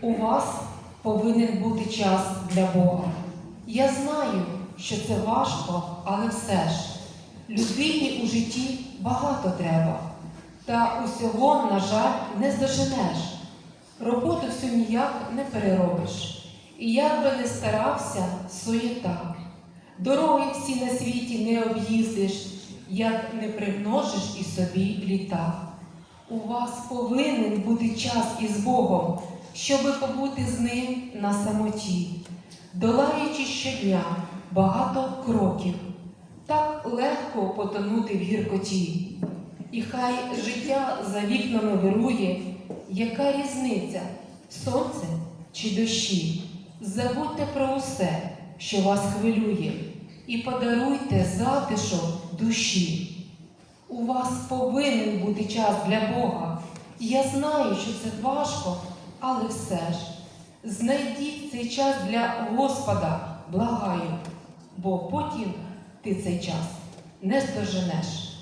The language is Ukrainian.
У вас повинен бути час для Бога. Я знаю, що це важко, але все ж людині у житті багато треба, та усього, на жаль, не здоженеш. Роботу всю ніяк не переробиш. І як би не старався, суєта. Дороги всі на світі не об'їздиш, як не примножиш і собі літа. У вас повинен бути час із Богом, щоби побути з ним на самоті, долаючи щодня багато кроків, так легко потонути в гіркоті. І хай життя за вікнами вирує, яка різниця, сонце чи дощі. Забудьте про усе, що вас хвилює, і подаруйте затишок душі. У вас повинен бути час для Бога. Я знаю, що це важко, але все ж знайдіть цей час для Господа, благаю, бо потім ти цей час не здоженеш.